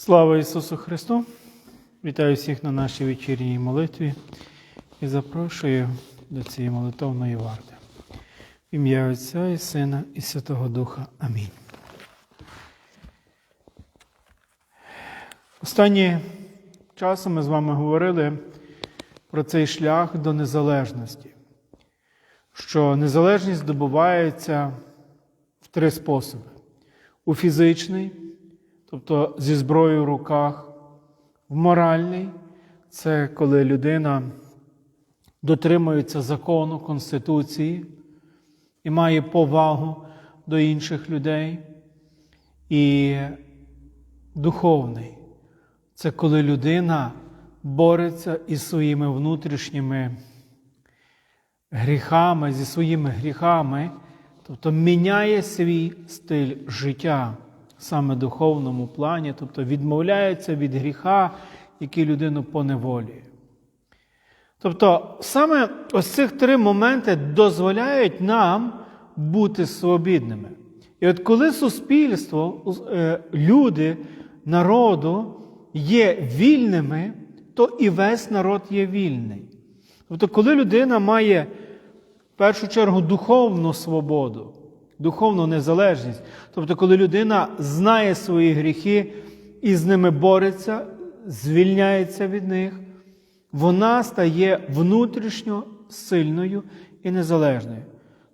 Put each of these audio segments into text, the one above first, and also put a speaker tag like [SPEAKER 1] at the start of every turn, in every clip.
[SPEAKER 1] Слава Ісусу Христу! Вітаю всіх на нашій вечірній молитві і запрошую до цієї молитовної варти. В ім'я Отця і Сина і Святого Духа. Амінь. Останні часом ми з вами говорили про цей шлях до незалежності, що незалежність здобувається в три способи: у фізичний, тобто зі зброєю в руках, в моральний це коли людина дотримується закону, Конституції і має повагу до інших людей. І духовний це коли людина бореться із своїми внутрішніми гріхами, зі своїми гріхами, тобто міняє свій стиль життя саме духовному плані, тобто відмовляється від гріха, який людину поневолює. Тобто саме ось цих три моменти дозволяють нам бути свобідними. І от коли суспільство, е, люди, народу є вільними, то і весь народ є вільний. Тобто, коли людина має в першу чергу духовну свободу, духовну незалежність, тобто, коли людина знає свої гріхи і з ними бореться, звільняється від них, вона стає внутрішньо сильною і незалежною.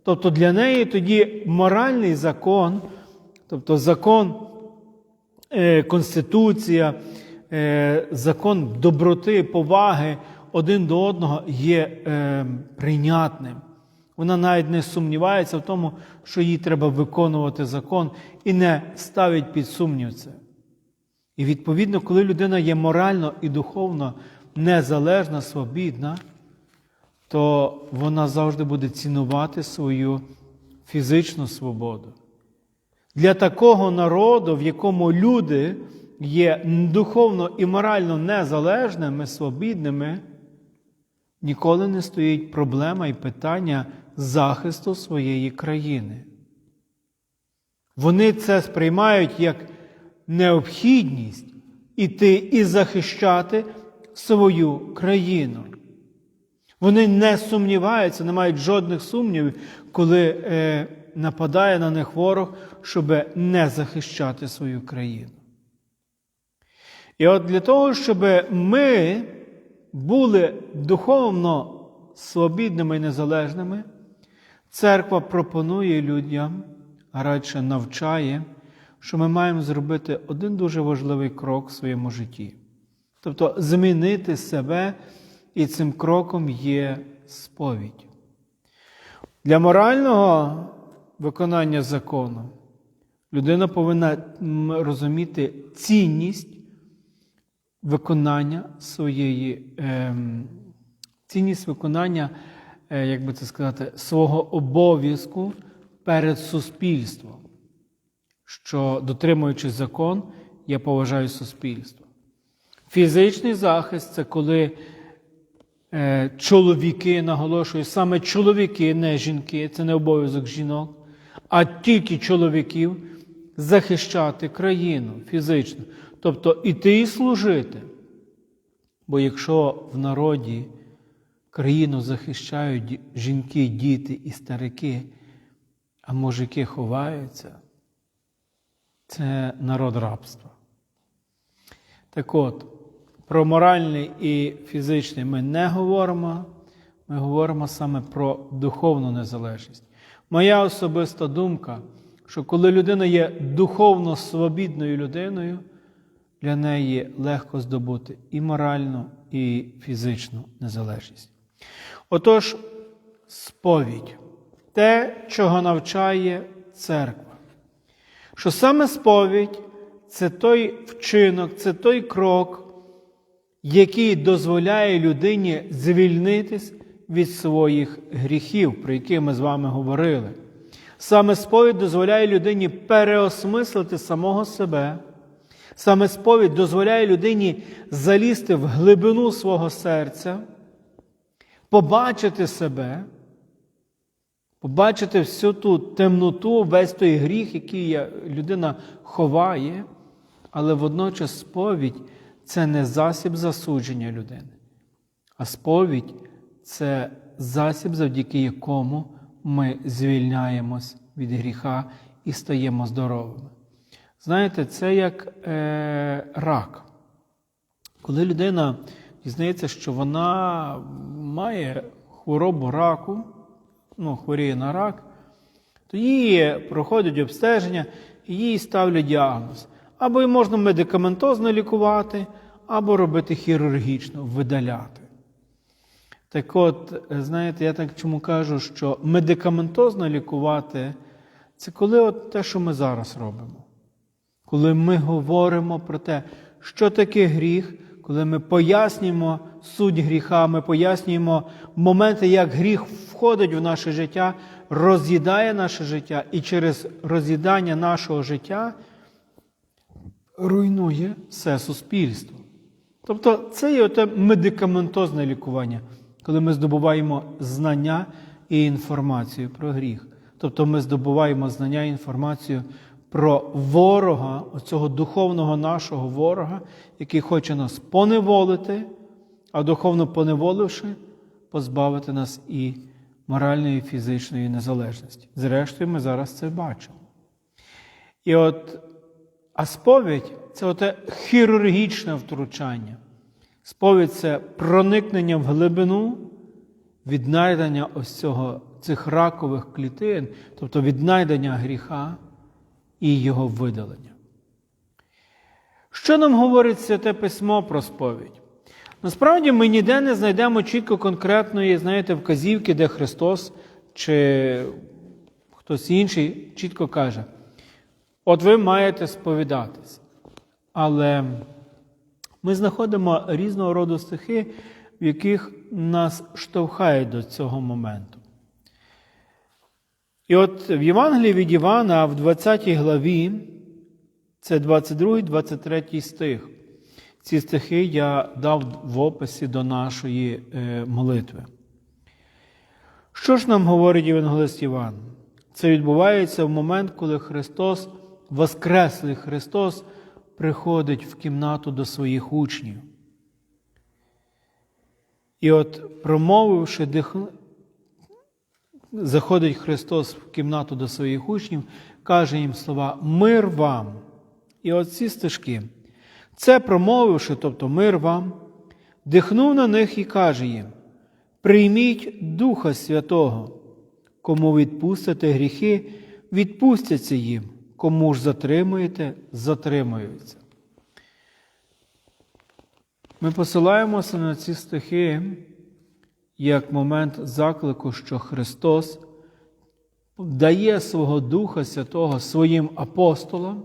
[SPEAKER 1] Тобто для неї тоді моральний закон, тобто закон, е, Конституція, е, закон доброти, поваги один до одного є е, прийнятним. Вона навіть не сумнівається в тому, що їй треба виконувати закон і не ставить під сумнів це. І відповідно, коли людина є морально і духовно незалежна, свобідна, то вона завжди буде цінувати свою фізичну свободу. Для такого народу, в якому люди є духовно і морально незалежними, свобідними, ніколи не стоїть проблема і питання захисту своєї країни. Вони це сприймають як необхідність іти і захищати свою країну. Вони не сумніваються, не мають жодних сумнівів, коли е, нападає на них ворог, щоб не захищати свою країну. І от для того, щоб ми були духовно свобідними і незалежними, церква пропонує людям, а радше навчає, що ми маємо зробити один дуже важливий крок в своєму житті. Тобто змінити себе, і цим кроком є сповідь. Для морального виконання закону людина повинна розуміти цінність виконання своєї, е, цінність виконання, як би це сказати, свого обов'язку перед суспільством, що, дотримуючи закон, я поважаю суспільство. Фізичний захист це коли е, чоловіки, наголошую, саме чоловіки, не жінки, це не обов'язок жінок, а тільки чоловіків захищати країну фізично. Тобто іти і служити. Бо якщо в народі країну захищають жінки, діти і старики, а мужики ховаються, це народ рабства. Так от, про моральний і фізичний ми не говоримо, ми говоримо саме про духовну незалежність. Моя особиста думка, що коли людина є духовно свобідною людиною, для неї легко здобути і моральну, і фізичну незалежність. Отож, сповідь те, чого навчає церква. Що саме сповідь це той вчинок, це той крок, який дозволяє людині звільнитись від своїх гріхів, про які ми з вами говорили. Саме сповідь дозволяє людині переосмислити самого себе. Саме сповідь дозволяє людині залізти в глибину свого серця, побачити себе, побачити всю ту темноту, весь той гріх, який людина ховає, Але водночас сповідь це не засіб засудження людини, а сповідь це засіб, завдяки якому ми звільняємось від гріха і стаємо здоровими. Знаєте, це як е, рак. Коли людина дізнається, що вона має хворобу раку, ну, хворіє на рак, то її проходять обстеження і їй ставлять діагноз. Або її можна медикаментозно лікувати, або робити хірургічно, видаляти. Так от, знаєте, я так чому кажу, що медикаментозно лікувати це коли от те, що ми зараз робимо. Коли ми говоримо про те, що таке гріх, коли ми пояснюємо суть гріха, ми пояснюємо моменти, як гріх входить в наше життя, роз'їдає наше життя, і через роз'їдання нашого життя руйнує все суспільство. Тобто це є оте медикаментозне лікування, коли ми здобуваємо знання і інформацію про гріх. Тобто ми здобуваємо знання і інформацію про ворога, оцього духовного нашого ворога, який хоче нас поневолити, а духовно поневоливши, позбавити нас і моральної, і фізичної незалежності. Зрештою, ми зараз це бачимо. І от, а сповідь це оте хірургічне втручання. Сповідь це проникнення в глибину, віднайдення ось цього, цих ракових клітин, тобто віднайдення гріха і його видалення. Що нам говорить Святе Письмо про сповідь? Насправді ми ніде не знайдемо чітко конкретної, знаєте, вказівки, де Христос чи хтось інший чітко каже: от ви маєте сповідатися. Але ми знаходимо різного роду стихи, в яких нас штовхають до цього моменту. І от в Євангелії від Івана в 20 главі, це 22, 23 стих. Ці стихи я дав в описі до нашої е, молитви. Що ж нам говорить Євангелист Іван? Це відбувається в момент, коли Христос, Воскреслий Христос, приходить в кімнату до своїх учнів. І от, промовивши. Заходить Христос в кімнату до своїх учнів, каже їм слова Мир вам. І от ці стежки. Це промовивши, тобто мир вам, дихнув на них і каже їм: Прийміть Духа Святого, кому відпустите гріхи, відпустяться їм, кому ж затримуєте, затримуються. Ми посилаємося на ці стихи як момент заклику, що Христос дає свого Духа Святого своїм апостолам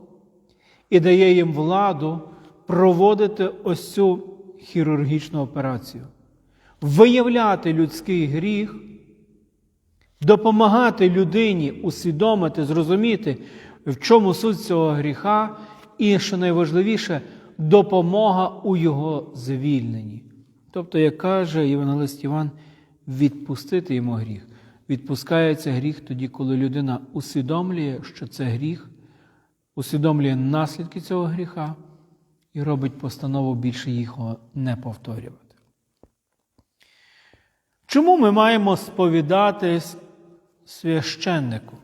[SPEAKER 1] і дає їм владу проводити ось цю хірургічну операцію, виявляти людський гріх, допомагати людині усвідомити, зрозуміти, в чому суть цього гріха, і, що найважливіше, допомога у його звільненні. Тобто, як каже Євангелист Іван, відпустити йому гріх. Відпускається гріх тоді, коли людина усвідомлює, що це гріх, усвідомлює наслідки цього гріха і робить постанову більше його не повторювати. Чому ми маємо сповідатись священнику?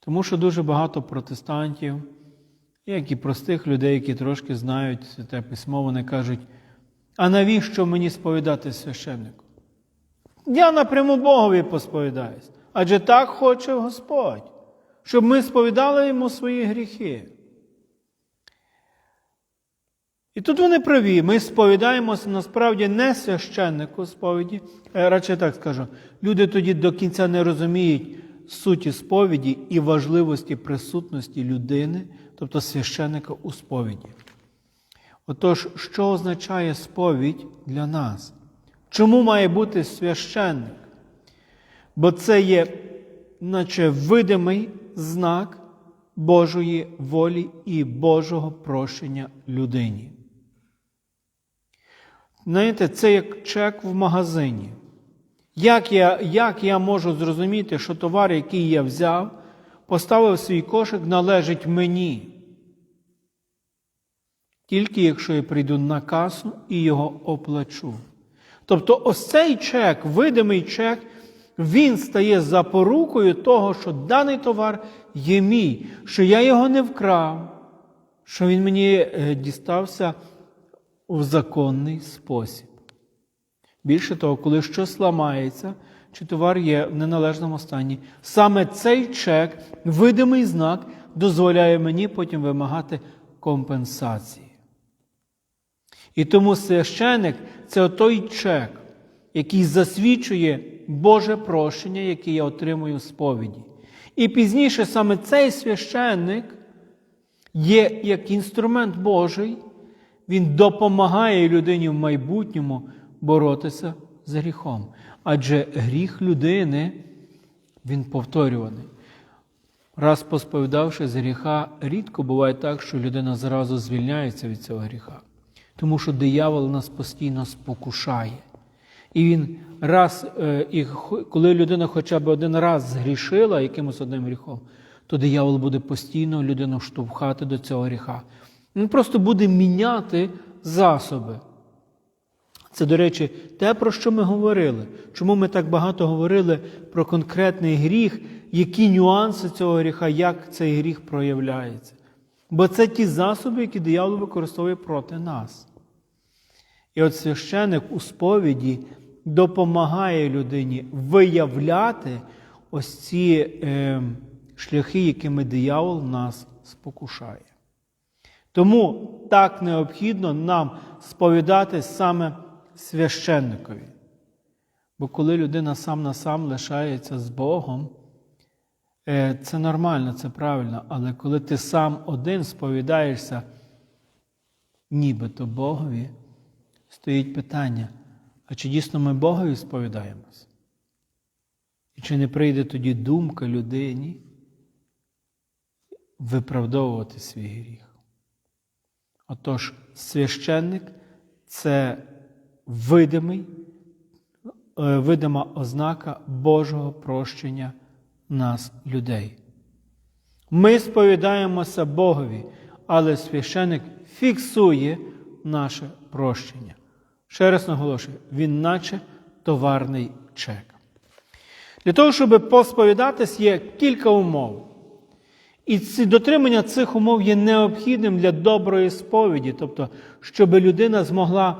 [SPEAKER 1] Тому що дуже багато протестантів, як і простих людей, які трошки знають святе письмо, вони кажуть, а навіщо мені сповідати священнику? Я напряму Богові посповідаюсь. Адже так хоче Господь, щоб ми сповідали йому свої гріхи. І тут вони праві, ми сповідаємося насправді не священнику сповіді, радше так скажу, люди тоді до кінця не розуміють суті сповіді і важливості присутності людини, тобто священника у сповіді. Отож, що означає сповідь для нас? Чому має бути священник? Бо це є, наче видимий знак Божої волі і Божого прощення людині. Знаєте, це як чек в магазині. Як я як я можу зрозуміти, що товар, який я взяв, поставив свій кошик, належить мені? Тільки якщо я прийду на касу і його оплачу. Тобто, ось цей чек, видимий чек, він стає запорукою того, що даний товар є мій, що я його не вкрав, що він мені е, дістався в законний спосіб. Більше того, коли щось ламається, чи товар є в неналежному стані, саме цей чек, видимий знак, дозволяє мені потім вимагати компенсації. І тому священик це той чек, який засвідчує Боже прощення, яке я отримую в сповіді. І пізніше саме цей священник є як інструмент Божий, він допомагає людині в майбутньому боротися з гріхом. Адже гріх людини, він повторюваний. Раз посповідавши з гріха, рідко буває так, що людина зразу звільняється від цього гріха. Тому що диявол нас постійно спокушає. І він раз, е, і коли людина хоча б один раз згрішила якимось одним гріхом, то диявол буде постійно людину штовхати до цього гріха. Він просто буде міняти засоби. Це, до речі, те, про що ми говорили. Чому ми так багато говорили про конкретний гріх, які нюанси цього гріха, як цей гріх проявляється. Бо це ті засоби, які диявол використовує проти нас. І от священик у сповіді допомагає людині виявляти ось ці е, шляхи, якими диявол нас спокушає. Тому так необхідно нам сповідати саме священникові. Бо коли людина сам на сам лишається з Богом, е, це нормально, це правильно, але коли ти сам один сповідаєшся, нібито Богові, стоїть питання, а чи дійсно ми Богові сповідаємось? І чи не прийде тоді думка людині виправдовувати свій гріх? Отож, священник це видимий, е, видима ознака Божого прощення нас, людей. Ми сповідаємося Богові, але священик фіксує наше прощення. Ще раз наголошую, він наче товарний чек. Для того, щоб посповідатись, є кілька умов. І дотримання цих умов є необхідним для доброї сповіді, тобто, щоб людина змогла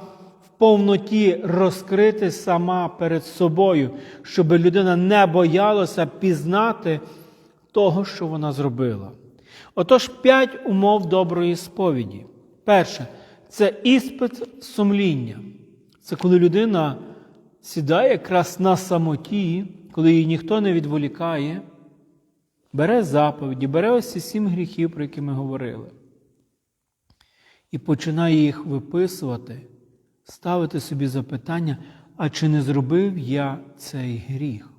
[SPEAKER 1] в повноті розкрити сама перед собою, щоб людина не боялася пізнати того, що вона зробила. Отож, п'ять умов доброї сповіді. Перше це іспит сумління. Це коли людина сідає якраз на самоті, коли її ніхто не відволікає бере заповіді, бере ось ці сім гріхів, про які ми говорили, і починає їх виписувати, ставити собі запитання, а чи не зробив я цей гріх?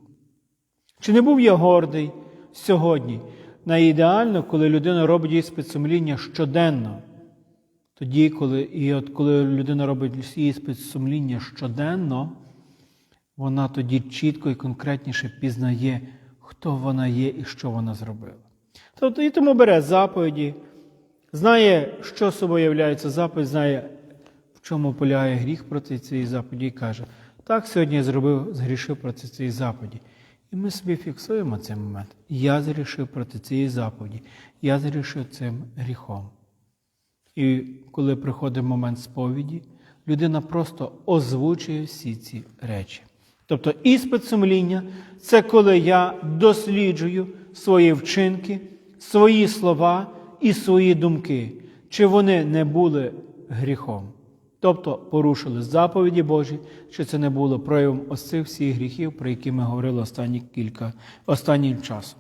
[SPEAKER 1] Чи не був я гордий сьогодні? Найідеально, коли людина робить іспит сумління щоденно. Тоді, коли, і от коли людина робить іспит сумління щоденно, вона тоді чітко і конкретніше пізнає, хто вона є і що вона зробила. Тобто і тому бере заповіді, знає, що собою являється заповідь, знає, в чому полягає гріх проти цієї заповіді, і каже, так, сьогодні я зробив, згрішив проти цієї заповіді. І ми собі фіксуємо цей момент. Я згрішив проти цієї заповіді, я згрішив цим гріхом. І коли приходить момент сповіді, людина просто озвучує всі ці речі. Тобто іспит сумління це коли я досліджую свої вчинки, свої слова і свої думки, чи вони не були гріхом. Тобто порушили заповіді Божі, чи це не було проявом ось цих всіх гріхів, про які ми говорили останні кілька останнім часом.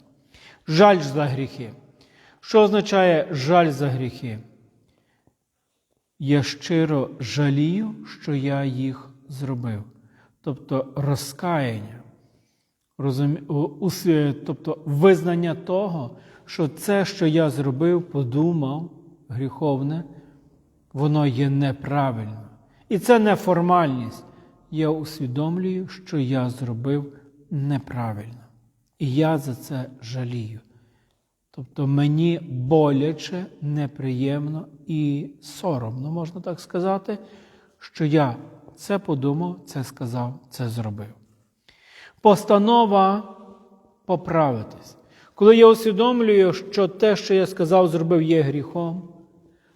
[SPEAKER 1] Жаль за гріхи. Що означає жаль за гріхи? Я щиро жалію, що я їх зробив. Тобто розкаяння, тобто визнання того, що це, що я зробив, подумав гріховне, воно є неправильно. І це не формальність. Я усвідомлюю, що я зробив неправильно. І я за це жалію. Тобто мені боляче, неприємно, і соромно, можна так сказати, що я це подумав, це сказав, це зробив. Постанова поправитись. Коли я усвідомлюю, що те, що я сказав, зробив, є гріхом,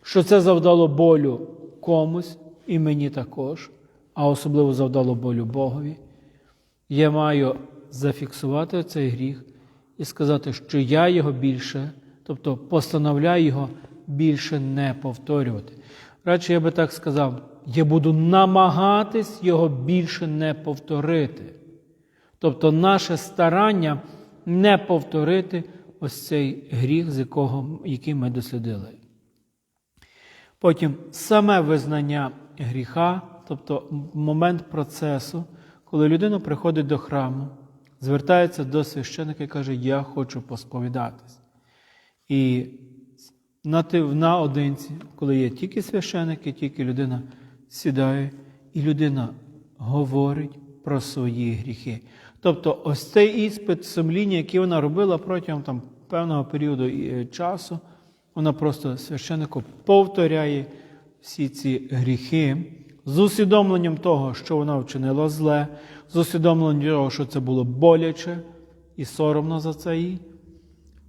[SPEAKER 1] що це завдало болю комусь і мені також, а особливо завдало болю Богові, я маю зафіксувати цей гріх і сказати, що я його більше, тобто постановляю його більше не повторювати. Радше я би так сказав, я буду намагатись його більше не повторити. Тобто наше старання не повторити ось цей гріх, з якого, який ми дослідили. Потім саме визнання гріха, тобто момент процесу, коли людина приходить до храму, звертається до священика і каже, я хочу посповідатись. І наодинці, коли є тільки священики, тільки людина сідає, і людина говорить про свої гріхи. Тобто, ось цей іспит сумління, який вона робила протягом там, певного періоду е, часу, вона просто священнику повторяє всі ці гріхи з усвідомленням того, що вона вчинила зле, з усвідомленням того, що це було боляче і соромно за це їй,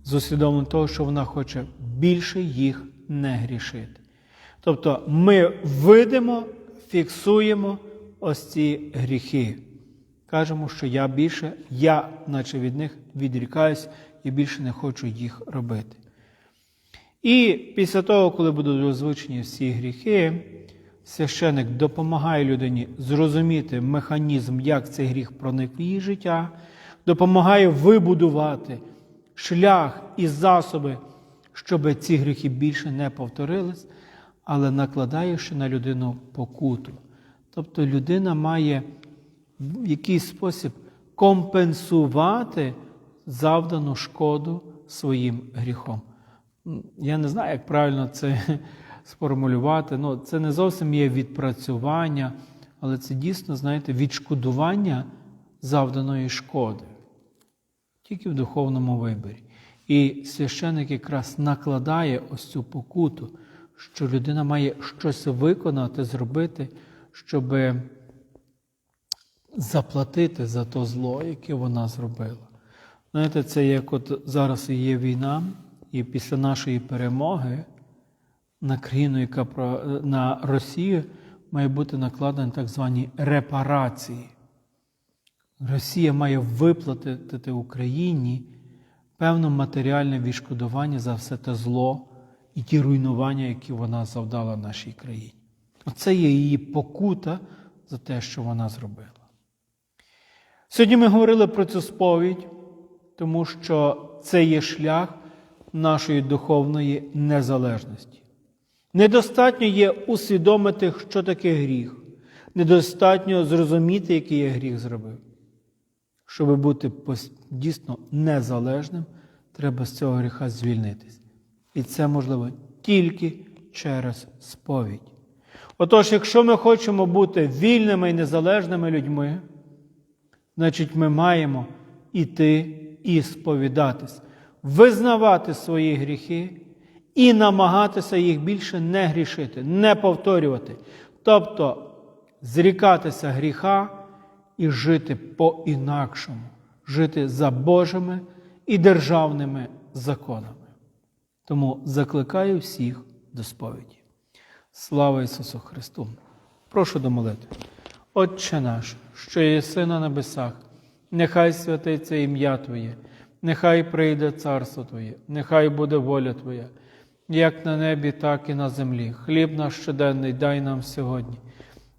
[SPEAKER 1] з усвідомленням того, що вона хоче більше їх не грішити. Тобто ми видимо, фіксуємо ось ці гріхи. Кажемо, що я більше, я, наче від них відрікаюсь і більше не хочу їх робити. І після того, коли будуть озвучені всі гріхи, священик допомагає людині зрозуміти механізм, як цей гріх проник в її життя, допомагає вибудувати шлях і засоби, щоб ці гріхи більше не повторились, але накладає ще на людину покуту. Тобто людина має в якийсь спосіб компенсувати завдану шкоду своїм гріхом. Я не знаю, як правильно це сформулювати. Ну, Це не зовсім є відпрацювання, але це дійсно, знаєте, відшкодування завданої шкоди, тільки в духовному виборі. І священик якраз накладає ось цю покуту, що людина має щось виконати, зробити, щоб заплатити за то зло, яке вона зробила. Знаєте, це як от зараз є війна, і після нашої перемоги на країну, яка на Росію, має бути накладені так звані репарації. Росія має виплатити Україні певне матеріальне відшкодування за все те зло і ті руйнування, які вона завдала нашій країні. Оце є її покута за те, що вона зробила. Сьогодні ми говорили про цю сповідь, тому що це є шлях нашої духовної незалежності. Недостатньо є усвідомити, що таке гріх. Недостатньо зрозуміти, який я гріх зробив. Щоб бути дійсно незалежним, треба з цього гріха звільнитись. І це можливо тільки через сповідь. Отож, якщо ми хочемо бути вільними і незалежними людьми, значить ми маємо іти і сповідатись, визнавати свої гріхи і намагатися їх більше не грішити, не повторювати. Тобто зрікатися гріха і жити по-інакшому, жити за Божими і державними законами. Тому закликаю всіх до сповіді. Слава Ісусу Христу! Прошу до молитви. Отче наш, що єси на небесах, нехай святиться ім'я Твоє, нехай прийде царство Твоє, нехай буде воля Твоя, як на небі, так і на землі. Хліб наш щоденний дай нам сьогодні,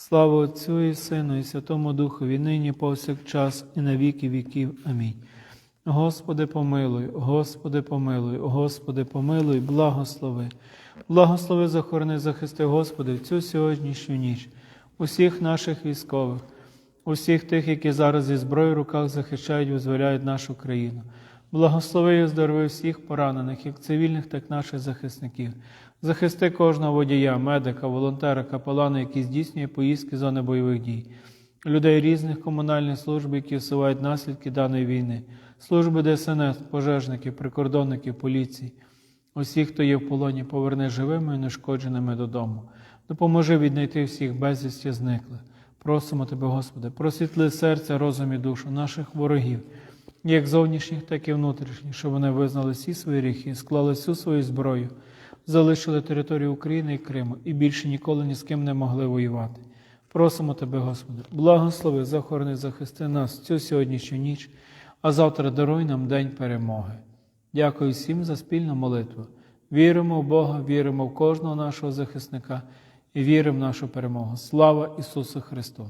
[SPEAKER 1] Слава Отцю і Сину, і Святому Духові, нині повсякчас, і на віки віків. Амінь. Господи, помилуй, Господи, помилуй, Господи, помилуй, благослови. Благослови, захорони, захисти, Господи, в цю сьогоднішню ніч, усіх наших військових, усіх тих, які зараз зі зброєю в руках захищають, визволяють нашу країну. Благослови і оздорови всіх поранених, як цивільних, так і наших захисників. Захисти кожного водія, медика, волонтера, капелана, який здійснює поїздки зони бойових дій, людей різних комунальних служб, які усувають наслідки даної війни, служби ДСНС, пожежників, прикордонників, поліції. Усіх, хто є в полоні, поверни живими і нешкодженими додому. Допоможи віднайти всіх безвісті зниклих. Просимо Тебе, Господи, просвітли серця, розум і душу наших ворогів, як зовнішніх, так і внутрішніх, щоб вони визнали всі свої гріхи, склали всю свою зброю, залишили територію України і Криму і більше ніколи ні з ким не могли воювати. Просимо Тебе, Господи, благослови, захорони, захисти нас цю сьогоднішню ніч, а завтра даруй нам день перемоги. Дякую всім за спільну молитву. Віримо в Бога, віримо в кожного нашого захисника і віримо в нашу перемогу. Слава Ісусу Христу!